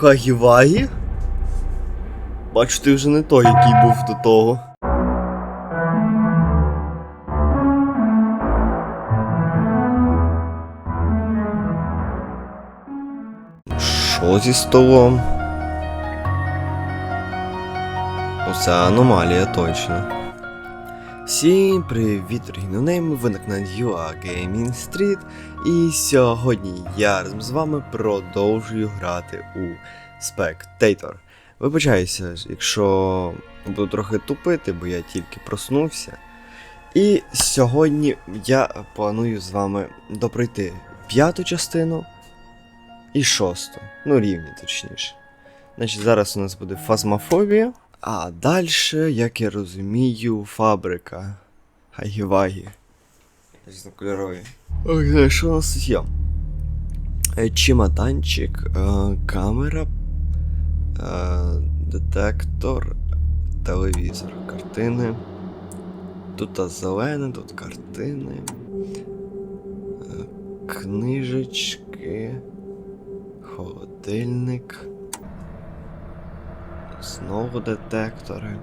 Хагівагі? Бачу, ти вже не той, який був до того. Що зі столом? Оце аномалія точно. Всім привіт, рігнонейми, ви на каналі UA Gaming Street і сьогодні я разом з вами продовжую грати у Spectator. Вибачаюся, якщо буду трохи тупити, бо я тільки проснувся. І сьогодні я планую з вами допройти п'яту частину і шосту. Ну, рівні, точніше. Значить, зараз у нас буде фазмофобія. А далі, як я розумію, фабрика. Гагівагі. Різнокольорові. Окей, що у нас тут є? Е, Чемоданчик, е, камера, е, детектор, телевізор, картини. Тут зелене, тут картини. Книжечки. Холодильник. Знову детектори.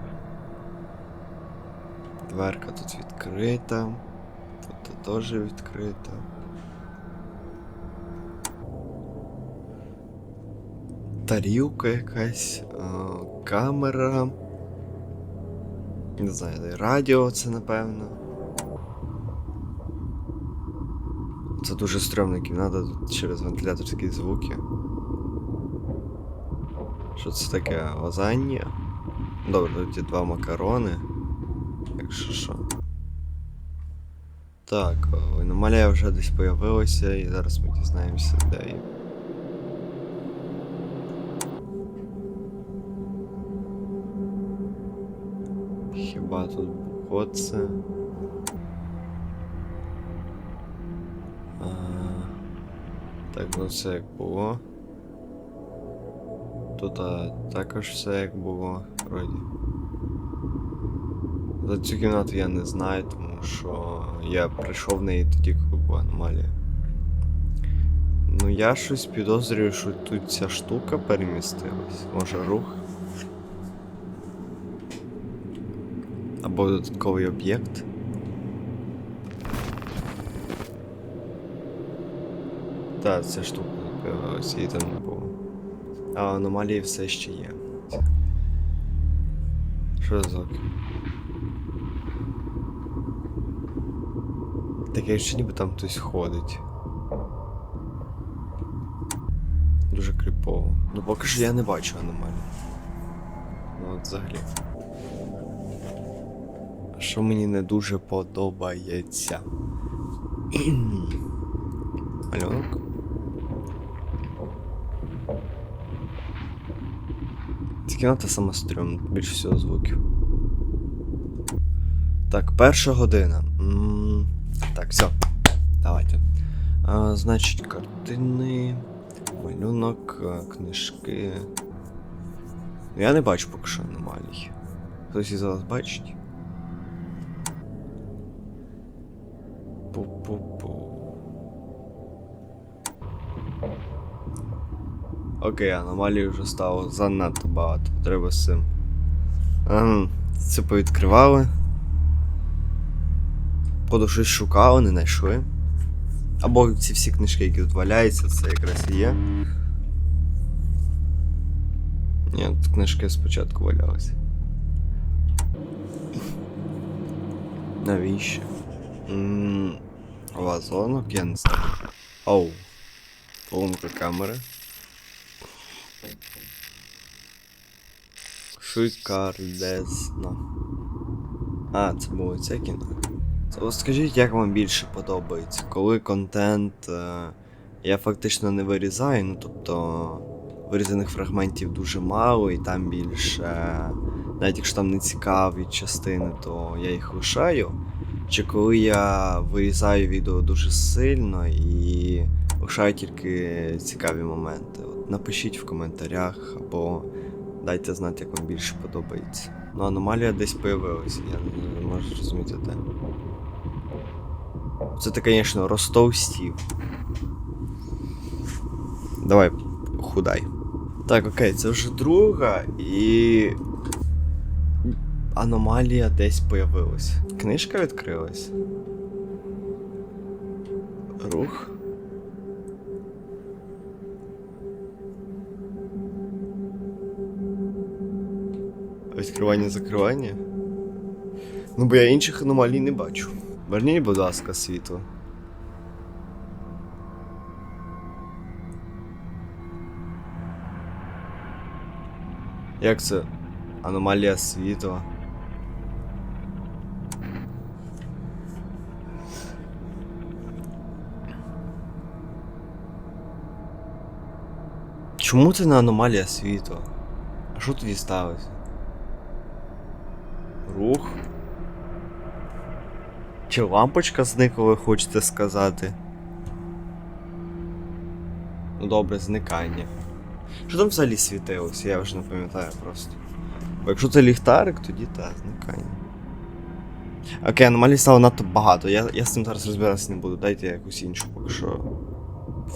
Дверка тут відкрита. Тут теж відкрита. Тарілка якась, е, камера. Не знаю, радіо це напевно. Це дуже стрьомна кімната, тут через вентилятор такі звуки. Що це таке? Лазанья? Добре, тут є два макарони. Якщо що. Так, о, аномалія вже десь появилася і зараз ми дізнаємося, де її. Хіба тут було це? А, так, ну це як було. Тут також все як було вроді. За цю кімнату я не знаю, тому що я прийшов в неї тоді, коли була аномалія. Ну я щось підозрюю, що тут ця штука перемістилась. Може рух. Або додатковий об'єкт. Так, ця штука появилась, її там не було. А аномалії все ще є. Що за звук? Таке ще ніби там хтось ходить. Дуже кріпово. Ну поки що я не бачу аномалій. Ну от взагалі. Що мені не дуже подобається. Альонок? Ця кімната сама стрьом, більше всього звуків. Так, перша година. М, Так, все. Давайте. А, значить, картини, малюнок, книжки. Я не бачу поки що аномалій. Хтось із вас бачить? Окей, аномалій вже стало занадто багато. Треба з цим. Це повідкривали. Походу щось шукали, не знайшли. Або ці всі книжки, які тут валяються, це якраз і є. Ні, тут книжки спочатку валялися. Навіщо? Ммм. Вазонок, я не знаю. Оу. Поломка камери. Шикардесно. А, це було це кіно. Скажіть, як вам більше подобається, коли контент е, я фактично не вирізаю, ну тобто вирізаних фрагментів дуже мало, і там більше, навіть якщо там не цікаві частини, то я їх лишаю. Чи коли я вирізаю відео дуже сильно і лишаю тільки цікаві моменти. Напишіть в коментарях або дайте знати, як вам більше подобається. Ну, аномалія десь появилася, я не можу зрозуміти де. Це ти, звісно, розтовстів. Давай, худай. Так, окей, це вже друга і. Аномалія десь появилась. Книжка відкрилась. Рух. Відкривання закривання. Ну, бо я інших аномалій не бачу. Верніть, будь ласка, світло. Як це? Аномалія світла. Чому це не аномалія світла? А що тоді сталося? Рух. Чи лампочка зникла, ви хочете сказати? Ну добре, зникання. Що там взагалі світилося? Я вже не пам'ятаю просто. Бо якщо це ліхтарик, тоді так, зникання. Окей, аномалій стало надто багато. Я, я з цим зараз розбиратися не буду. Дайте якусь іншу поки що.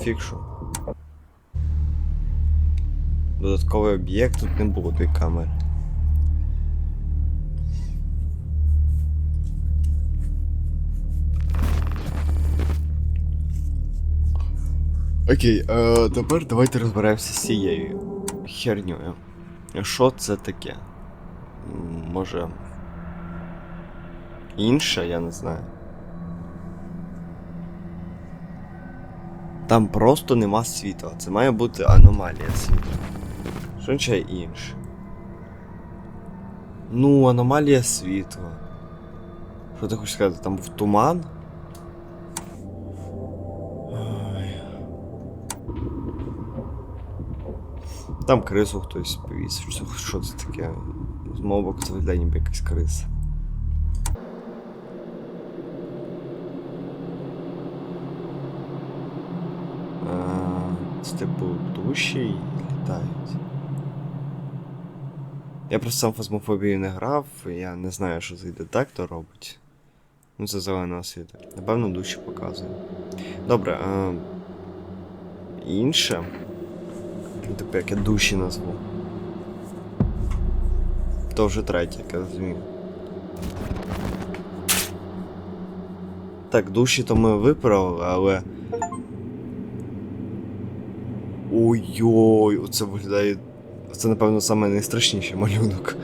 Фікшу. Додатковий об'єкт, тут не було тої камери. Окей, е, тепер давайте розберемося з цією херньою. Що це таке? Може. Інше, я не знаю. Там просто нема світла. Це має бути аномалія світла. Що означає інше? Ну, аномалія світла. Що ти хочеш сказати? Там був туман? Там крису хтось повісив. Що, що це таке? З мого боку це виглядає ніби якась криса. Це типу душі і літають. Я просто сам фазмофобію не грав, я не знаю, що цей детектор робить. Ну, це зелена освіта. Напевно, душі показує. Добре, а... інше. Ну, Типу, як я душі назву. То вже третє, як я розумію. Так, душі то ми виправили, але. Ой-ой, оце виглядає. Це, напевно, саме найстрашніший малюнок.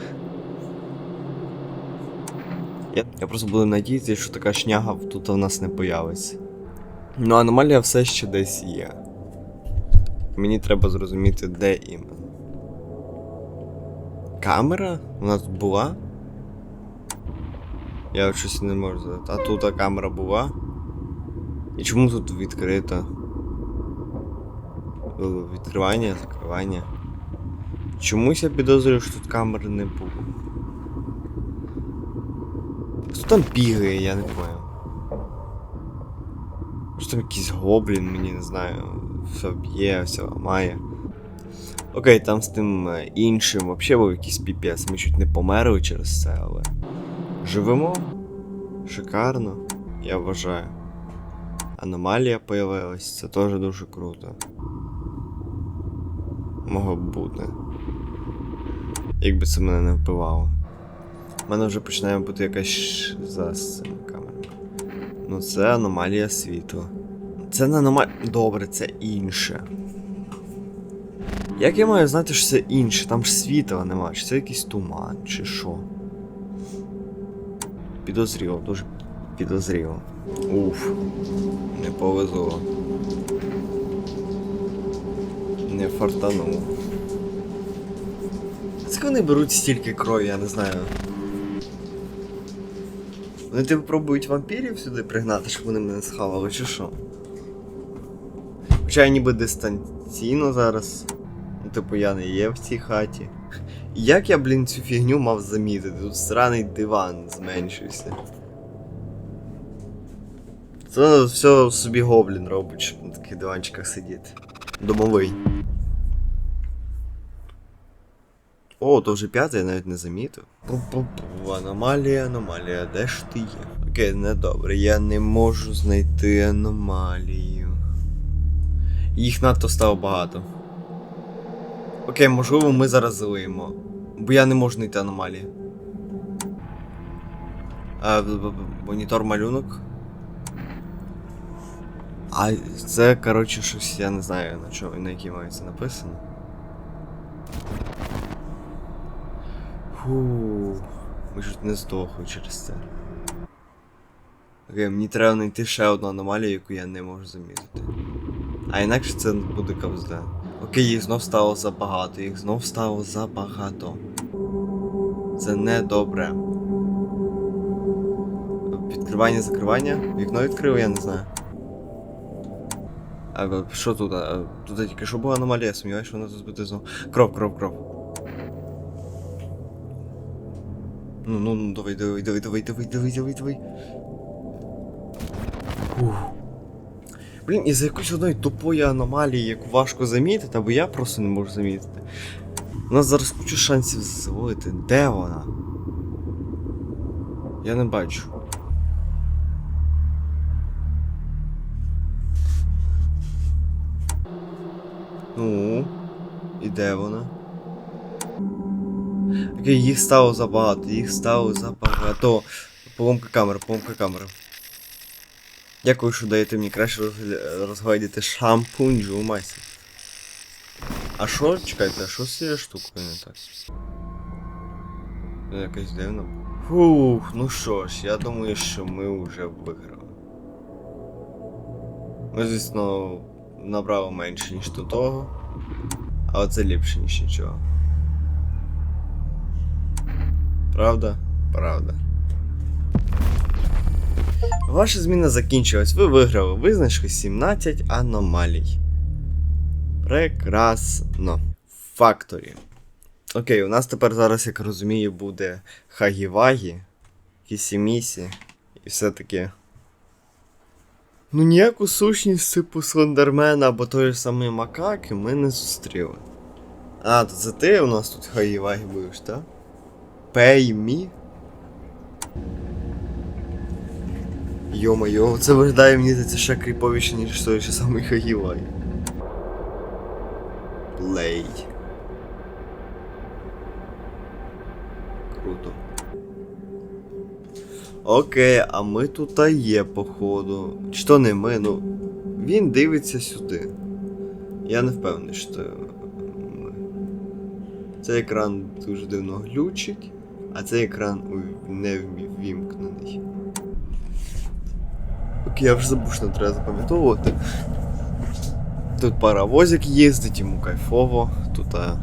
Я, я просто буду надіятися, що така шняга тут у нас не появиться. Ну, аномалія все ще десь є. Мені треба зрозуміти, де іменно. Камера? У нас була? Я щось не можу згадати. А тут камера була? І чому тут відкрита? Відкривання, закривання. Чомусь я підозрюю, що тут камери не було. Хто там бігає, я не понял. Що там якийсь гоблін, мені не знаю, все б'є, все ламає. Окей, там з тим е, іншим взагалі був якийсь піпець, ми чуть не померли через це, але. Живемо. Шикарно, я вважаю. Аномалія появилась, це теж дуже круто. Могло б бути. Якби це мене не вбивало. У мене вже починає бути якась за цими камерами. Ну це аномалія світла. Це не аномалія. Добре, це інше. Як я маю знати, що це інше? Там ж світла немає, чи це якийсь туман, чи що? Підозріло, дуже підозріло. Уф, не повезло. Не фартануло. Це вони беруть стільки крові, я не знаю. Вони типу пробують вампірів сюди пригнати, щоб вони мене схавали, чи що? Хоча я ніби дистанційно зараз. Ну, типу, я не є в цій хаті. Як я, блін, цю фігню мав замітити? Тут сраний диван зменшився. Це все собі гоблін робить, щоб на таких диванчиках сидіти. Домовий. О, то вже п'ятий, я навіть не замітив. Пу-пу-пу, аномалія, аномалія, де ж ти є? Окей, недобре, я не можу знайти аномалію. Їх надто стало багато. Окей, можливо, ми зараз злиємо. Бо я не можу знайти аномалії. А, б- монітор малюнок. А це, коротше, щось я не знаю на чому, на якій мові це написано. Фу, ми чуть не здохли через це. Окей, мені треба знайти ще одну аномалію, яку я не можу замітити. А інакше це буде кавзде. Окей, їх знов стало забагато, їх знов стало забагато. Це не добре. Відкривання, закривання. Вікно відкрив, я не знаю. А е, що тут? А, Тут тільки що була аномалія, я сумніваюся, що вона тут буде знову. Кров, кров, кров. Ну, ну, ну, давай, давай, давай, давай, давай, давай, давай, давай. Фух. Блін, із-за якоїсь одної тупої аномалії, яку важко замітити, або я просто не можу замітити. У нас зараз кучу шансів зловити. Де вона? Я не бачу. Ну, і де вона? Окей, їх стало забагато, їх стало забагато. Поломка камери, поломка камери. Дякую, що даєте мені краще розгля- розгледіти шампунь Джумасі. А що, чекайте, а що з цією штукою не так? Це якось дивно. Фух, ну що ж, я думаю, що ми вже виграли. Ми, звісно, набрали менше, ніж до того. Але це ліпше, ніж нічого. Правда? Правда. Ваша зміна закінчилась. Ви виграли. Ви знайшли 17 аномалій. Прекрасно. Факторі. Окей, у нас тепер зараз, як розумію, буде Хагівагі, Кісімісі і все таке. Ну ніяку сущність типу Слендермена або той ж самий Макаки ми не зустріли. А, то це ти у нас тут Хагівагі будеш, так? Me? Йо-моє, це виглядає мені здається, ще кріповіше, ніж той же самий Хагівай. Плей. Круто. Окей, а ми тут та є, походу. Чи то не ми, ну. Він дивиться сюди. Я не впевнений, що це. Цей екран дуже дивно глючить, а цей екран не ввімкнений. Окей, я вже забув, що нам треба запам'ятовувати. Тут паровозик їздить, йому кайфово. Тут а...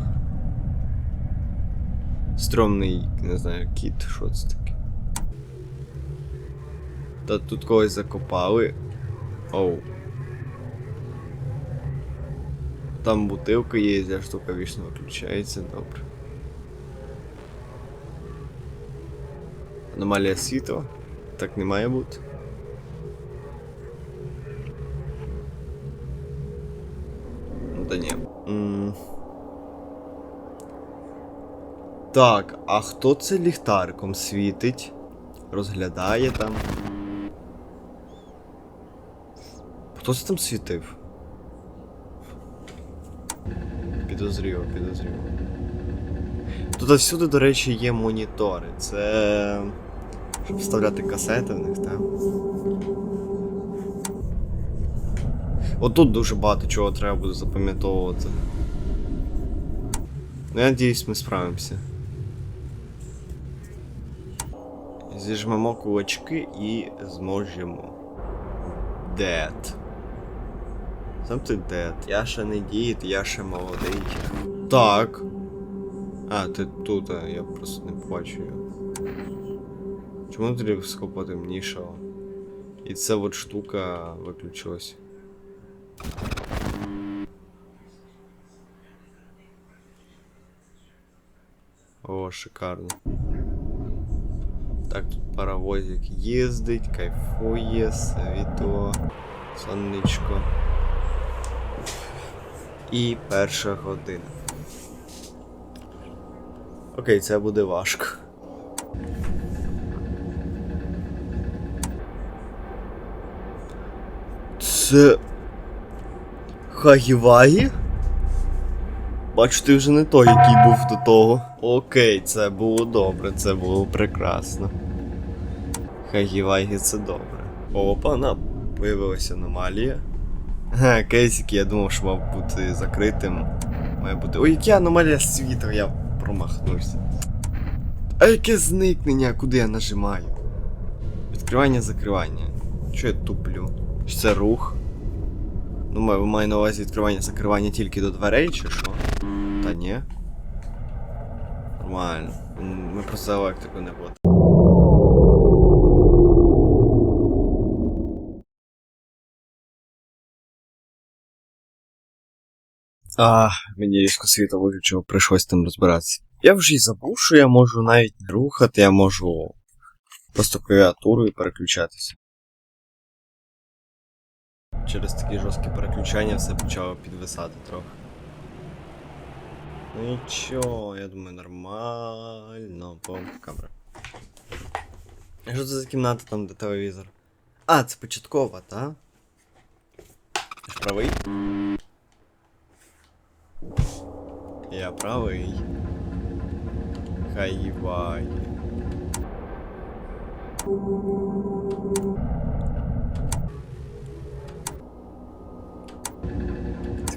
стрьомний, не знаю, кіт, що це таке. Та тут когось закопали. Оу. Там бутилка є, ця штука вічно виключається, добре. Аномалія світла? Так не має бути. Так, а хто це ліхтариком світить? Розглядає там. Хто це там світив? Підозріло, підозріло. Тут всюди, до речі, є монітори. Це. Щоб вставляти касети в них, так? Отут дуже багато чого треба буде запам'ятовувати. Ну, я надіюсь, ми справимося. Зіжмемо кулачки і зможемо. Дед. Сам ти дед. Я ще не дід, я ще молодий. Так. А, ти тут, а я просто не побачу його. Чому тоді скопа темнішало? І ця от штука виключилась. О, шикарно. Так, тут паровозик їздить, кайфує, світло, сонечко. І перша година. Окей, це буде важко. Це. Хагівагі? Бачу, ти вже не той, який був до того. Окей, це було добре, це було прекрасно. Хагівайги це добре. Опа, на появилася аномалія. Га, кейсик, я думав, що мав бути закритим. Має бути. Ой, яка аномалія світу, я промахнувся. А яке зникнення, куди я нажимаю? Відкривання, закривання. Що я туплю? Чи це рух? Ну, маю на увазі відкривання, закривання тільки до дверей, чи що? Та ні. Нормально. Ми просто електрику не буде. А, мені різко світло виключило, прийшлось там розбиратися. Я вже й забув, що я можу навіть не рухати, я можу просто клавіатурою переключатися. Через такі жорсткі переключання все почало підвисати трохи. Ну нічого, я думаю, нормально. Помка камера. А що це за кімната там, де телевізор? А, це початкова, та? Я ж правий? Я правий. Хай їбай.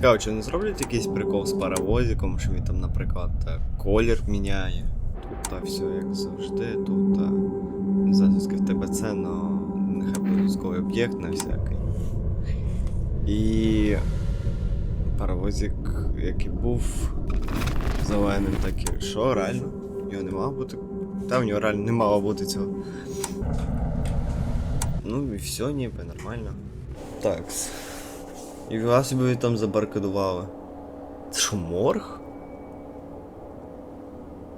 Цікаво, чи не зроблять якийсь прикол з паровозиком, що він там, наприклад, е, колір міняє. Тут та все як завжди, тут та не знаю, в тебе це, но нехай буде об'єкт на всякий. І паровозик, який був зеленим, так і що, реально? У нього не мало бути. Та в нього реально не мало бути цього. Ну і все, ніби нормально. Так. І вас собі там забаркадували. Це що, морг?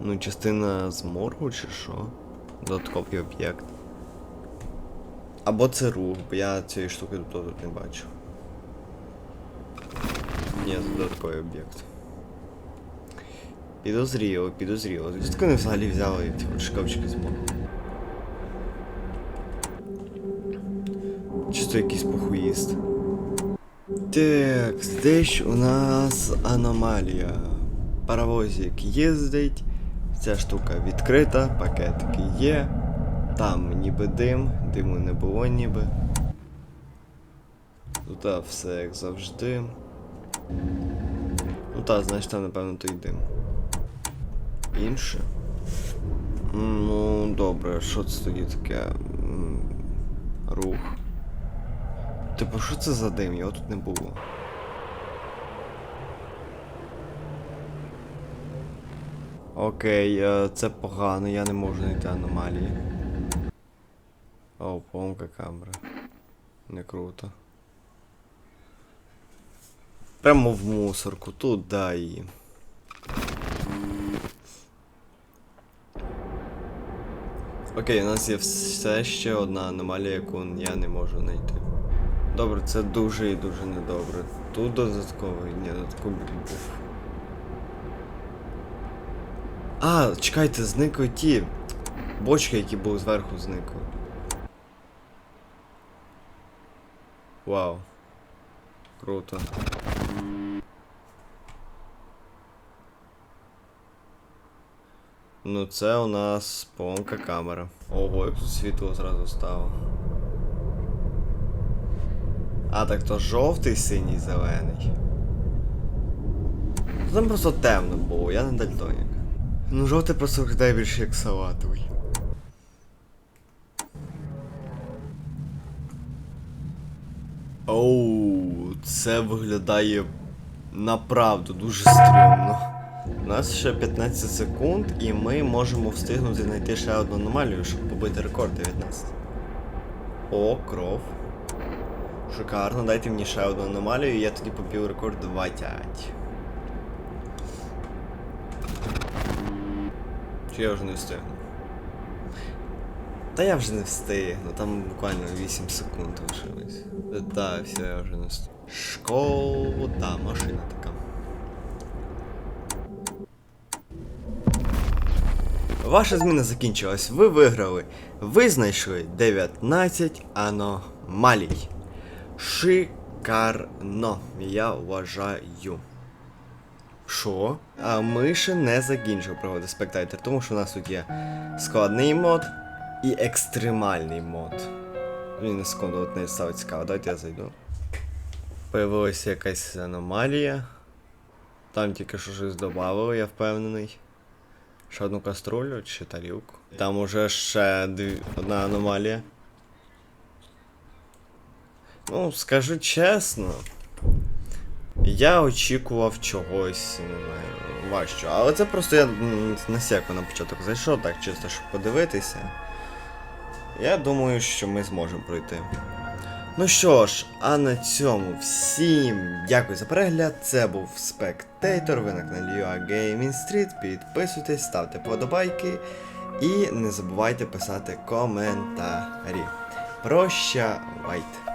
Ну, частина з моргу чи що? Додатковий об'єкт. Або це рух, бо я цієї штуки тут, не бачу. Ні, це додатковий об'єкт. Підозріло, підозріло. Звідки вони взагалі взяли ці от шкафчики з моргу? Чисто якийсь похуїст. Так, здесь у нас аномалія. Паровозик їздить, ця штука відкрита, пакетики є. Там ніби дим, диму не було ніби. Тут а, все як завжди. Ну так, значить там напевно той дим. Інше. Ну, добре, що це тоді таке? Рух. Типу, що це за дим? Його тут не було. Окей, е, це погано, я не можу знайти аномалії. О, помка камера. Не круто. Прямо в мусорку, тут дай її. Окей, у нас є все ще одна аномалія, яку я не можу знайти. Добре, це дуже і дуже недобре. Тут додатковий, ні, додатковий був. А, чекайте, зникли ті бочки, які були зверху зникли. Вау. Круто. Ну це у нас поломка камера. Ого, як тут світло зразу стало. А, так то жовтий, синій, зелений. Там просто темно було, я не дальтонік. Ну жовтий просто виглядає більше як салатовий. Оу, це виглядає направду дуже стрьомно. У нас ще 15 секунд, і ми можемо встигнути знайти ще одну аномалію, щоб побити рекорд 19. О, кров. Шикарно, дайте мені ще одну аномалію, і я тоді побив рекорд 20. Чи я вже не встигну? Та я вже не встигну, там буквально 8 секунд лишилось. Та, все, я вже не встигну. Шкода, машина така. Ваша зміна закінчилась. Ви виграли. Ви знайшли 19 аномалій. Шикарно, я вважаю. Що? А ми ще не закінчили пригоди спектайтер, тому що у нас тут є складний мод і екстремальний мод. Він на секунду от не стало цікаво, давайте я зайду. Появилася якась аномалія. Там тільки що щось додавали, я впевнений. Ще одну каструлю чи тарілку. Там уже ще дві... одна аномалія. Ну, скажу чесно. Я очікував чогось не важчого. Але це просто я на сяку на початок зайшов, так чисто, щоб подивитися. Я думаю, що ми зможемо пройти. Ну що ж, а на цьому всім дякую за перегляд. Це був Spectator, ви на каналі UA Gaming Street. Підписуйтесь, ставте подобайки і не забувайте писати коментарі. Прощавайте!